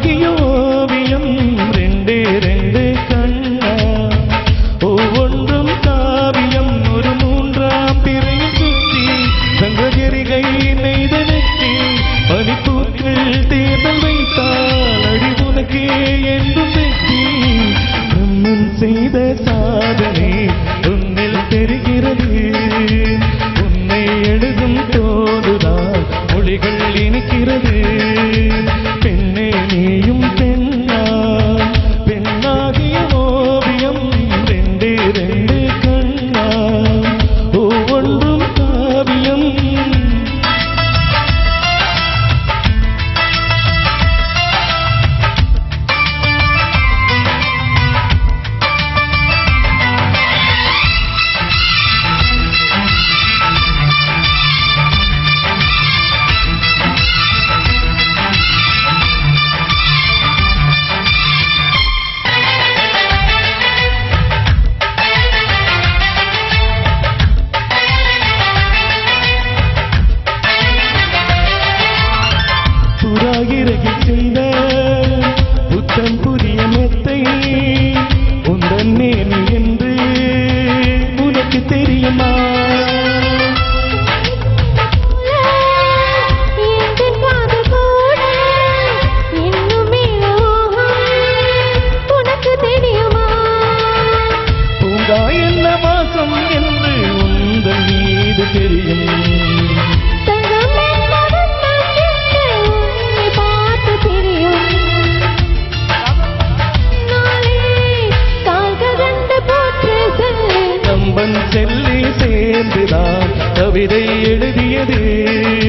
ஆகிய ஓவியம் ரெண்டே ரெண்டு கண்ணா. ஒவ்வொன்றும் காவியம் ஒரு மூன்றாம் பிறையை சுற்றி சங்ககிரிகை நெய்த நெற்றி பனிப்பூக்கள் தேர்தல் வைத்தால் அடி உனக்கே என்று செய்த சாதனை பாசம் என்று உங்கள் மீது தெரியும். செல்லி சேர்ந்துதான் கவிதை எழுதியது.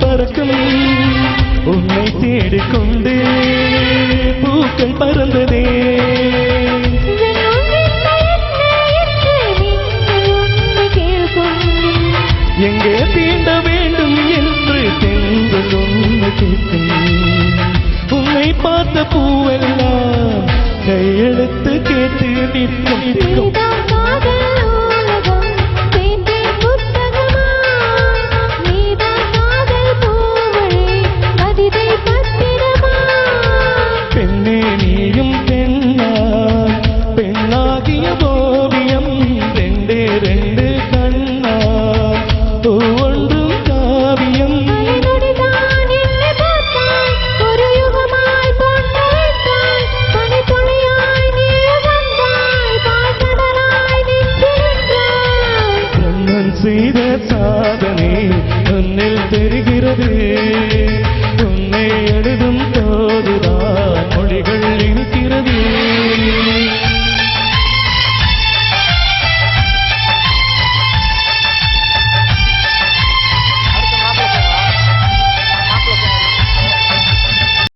பறக்கும். உன்னை தேடிக்கொண்டு பூக்கள் பறந்ததே. எங்கே தீண்ட வேண்டும் என்று தென்று சொன்ன கேட்கும் உன்னை பார்த்த பூவெல்லாம் கையெழுத்து கேட்டு நிற்கும். செய்த சாதனை உன்னில் தெரிகிறது.